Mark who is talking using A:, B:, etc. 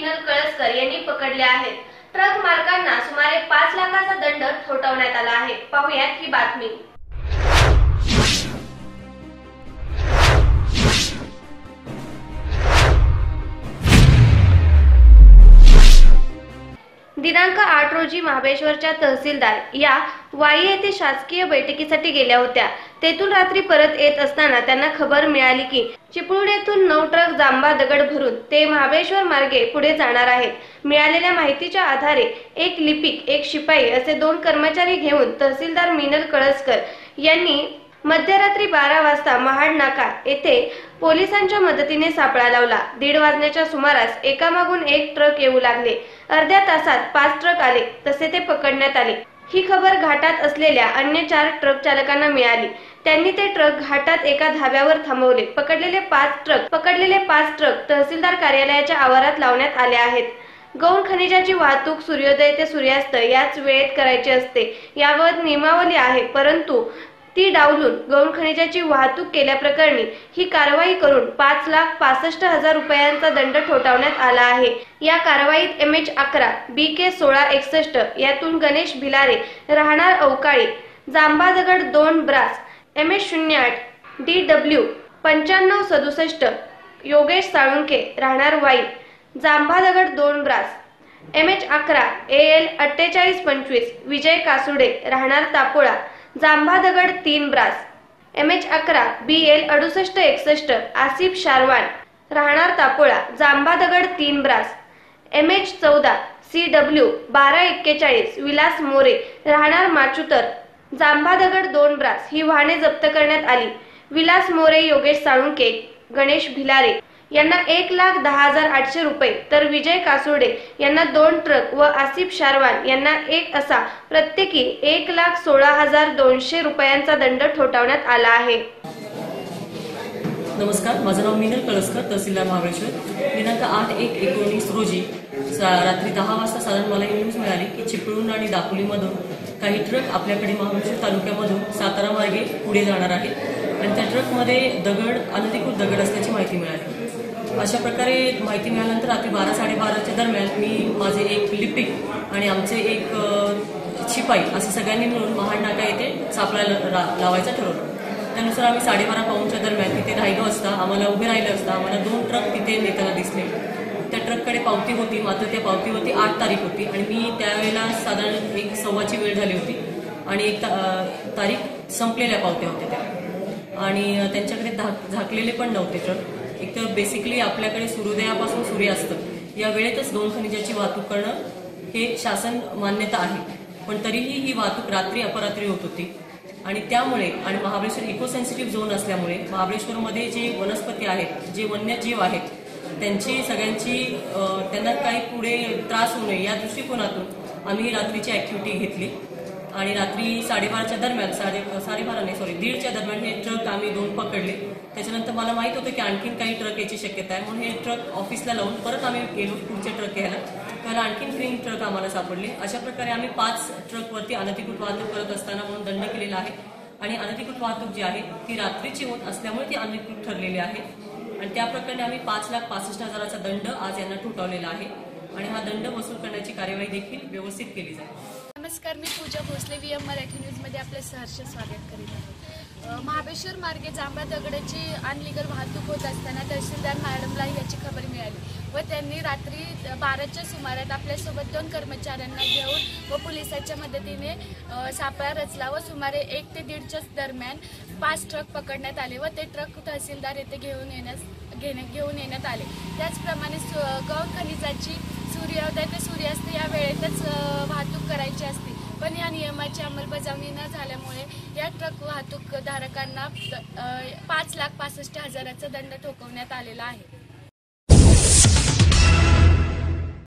A: मिनल कळसकर यांनी पकडले आहेत. ट्रक मालकांना सुमारे पाच लाखाचा दंड ठोठावण्यात आला आहे. पाहुयात ही बातमी. दिनांक आठ रोजी महाबळेश्वरच्या तहसीलदार या वाई येथे शासकीय बैठकीसाठी गेल्या होत्या. तेथून रात्री परत येत असताना त्यांना खबर मिळाली की चिपळूण येथून नऊ ट्रक जांबा दगड भरून ते महाबळेश्वर मार्गे पुढे जाणार आहेत. मिळालेल्या माहितीच्या आधारे एक लिपिक एक शिपाई असे दोन कर्मचारी घेऊन तहसीलदार मिनल कळसकर यांनी मध्यरात्री बारा वाजता महाड नाका येथे पोलिसांच्या मदतीने सापळा लावला. दीड वाजण्याच्या सुमारास एकामागून एक ट्रक येऊ लागले. अर्ध्या तासात पाच ट्रक आले. तसे ते पकडण्यात आले. ही खबर घाटात असलेल्या अन्य चार ट्रक चालकांना मिळाली. त्यांनी ते ट्रक घाटात एका धाब्यावर थांबवले. पकडलेले पाच ट्रक पकडलेले पाच ट्रक तहसीलदार कार्यालयाच्या आवारात लावण्यात आले आहेत. गौण खनिजाची वाहतूक सूर्योदय ते सूर्यास्त याच वेळेत करायची असते. याबाबत नियमावली आहे परंतु ती डावलून गौण खनिजाची वाहतूक केल्याप्रकरणी ही कारवाई करून पाच लाख पासष्ट हजार रुपयांचा दंड ठोठावण्यात आला आहे. या कारवाईत एम एच अकरा बी के सोळा एकसष्ट यातून गणेश भिलारे राहणार अवकाळी जांबादगड दोन ब्रास एम एच शून्य आठ डी डब्ल्यू पंच्याण्णव सदुसष्ट योगेश साळुंके राहणार वाई जांबादगड दोन ब्रास एम एच अकरा ए एल अठ्ठेचाळीस पंचवीस विजय कासुडे राहणार तापोळा जांभा दगड तीन ब्रास. एम एच अकरा बी एल अडुसष्ट एकसष्ट आसिफ शारवान. राहणार तापोळा जांभा दगड तीन ब्रास. एम एच चौदा सी डब्ल्यू बारा एक्केचाळीस विलास मोरे. राहणार माचुतर. जांभा दगड दोन ब्रास. ही वाहने जप्त करण्यात आली. विलास मोरे योगेश साळुंके गणेश भिलारे. यांना एक लाख दहा हजार आठशे रुपये. तर विजय कासोडे यांना दोन ट्रक व आसिफ शारवान यांना एक असा प्रत्येकी एक लाख सोळा हजार दोनशे रुपयांचा दंड ठोठावण्यात आला आहे.
B: नमस्कार माझं नाव मिनल कळसकर तहसीलदार महाबळेश्वर. दिनांक आठ एक एकोणीस रोजी रात्री दहा वाजता साधारण मला ही न्यूज मिळाली की चिपळूण आणि दापोलीमधून काही ट्रक आपल्याकडे महाबळेश्वर तालुक्यामधून सातारा मार्गे पुढे जाणार आहेत. आणि त्या ट्रकमध्ये दगड अनधिकृत दगड असल्याची माहिती मिळाली. अशा प्रकारे माहिती मिळाल्यानंतर रात्री बारा साडेबाराच्या दरम्यान मी माझे एक लिपिक आणि आमचे एक शिपाई असं सगळ्यांनी मिळून महाड नाका येथे सापळा लावायचं ठरवलं. त्यानुसार आम्ही साडेबारा पाऊनच्या दरम्यान तिथे राहिलो असता आम्हाला उभे राहिलं असता आम्हाला दोन ट्रक तिथे नेताना दिसले. त्या ट्रककडे पावती होती मात्र त्या पावतीवरती आठ तारीख होती आणि मी त्यावेळेला साधारण एक सव्वाची वेळ झाली होती आणि एक ता- तारीख संपलेल्या पावत्या होत्या त्या. आणि त्यांच्याकडे झाकलेले पण नव्हते ट्रक. एक तर बेसिकली आपल्याकडे सूर्योदयापासून सूर्यास्त या वेळेतच दोन खनिजाची वाहतूक करणं हे शासन मान्यता आहे. पण तरीही ही वाहतूक रात्री अपरात्री होत होती. आणि त्यामुळे आणि महाबळेश्वर इको सेन्सिटिव्ह झोन असल्यामुळे महाबळेश्वरमध्ये जे वनस्पती आहेत जे वन्यजीव आहेत त्यांची सगळ्यांची त्यांना काही पुढे त्रास होऊ नये या दृष्टिकोनातून आम्ही रात्रीची ऍक्टिव्हिटी घेतली. आणि रात्री साडेबाराच्या दरम्यान साडे साडेबारा नाही सॉरी दीडच्या दरम्यान हे ट्रक आम्ही दोन पकडले. त्याच्यानंतर मला माहीत होतं की आणखीन काही ट्रक याची शक्यता आहे. म्हणून हे ट्रक ऑफिसला लावून परत आम्ही गेलो पुढचे ट्रक घ्यायला. त्याला आणखीन तीन ट्रक आम्हाला सापडले. अशा प्रकारे आम्ही पाच ट्रकवरती अनधिकृत वाहतूक करत असताना म्हणून दंड केलेला आहे. आणि अनधिकृत वाहतूक जी आहे ती रात्रीची होत असल्यामुळे ती अनधिकृत ठरलेली आहे. आणि त्या प्रकरणी आम्ही पाच लाख पासष्ट हजाराचा दंड आज यांना ठोठावलेला आहे. आणि हा दंड वसूल करण्याची कार्यवाही देखील व्यवस्थित केली जाईल.
C: नमस्कार मी पूजा भोसले. व्ही एम मराठी न्यूजमध्ये आपले सहर्ष स्वागत करीत आहे महाबळेश्वर मार्गे जांभळा दगडाची अनलिगल वाहतूक होत असताना तहसीलदार मॅडमला याची खबर मिळाली व त्यांनी रात्री बाराच्या सुमारात आपल्यासोबत दोन कर्मचाऱ्यांना घेऊन व पोलिसाच्या मदतीने सापळा रचला व सुमारे एक ते दीडच्या दरम्यान पाच ट्रक पकडण्यात आले व ते ट्रक तहसीलदार येथे घेऊन येण्यास घेणे घेऊन येण्यात आले. त्याचप्रमाणे सु गौण खनिजाची सूर्योदय ते सूर्यास्त या वेळेतच वाहतूक करायची असते. पण या नियमाची अंमलबजावणी न झाल्यामुळे या ट्रक वाहतूक धारकांना पाच लाख पासष्ट हजाराचा दंड ठोकवण्यात आलेला आहे.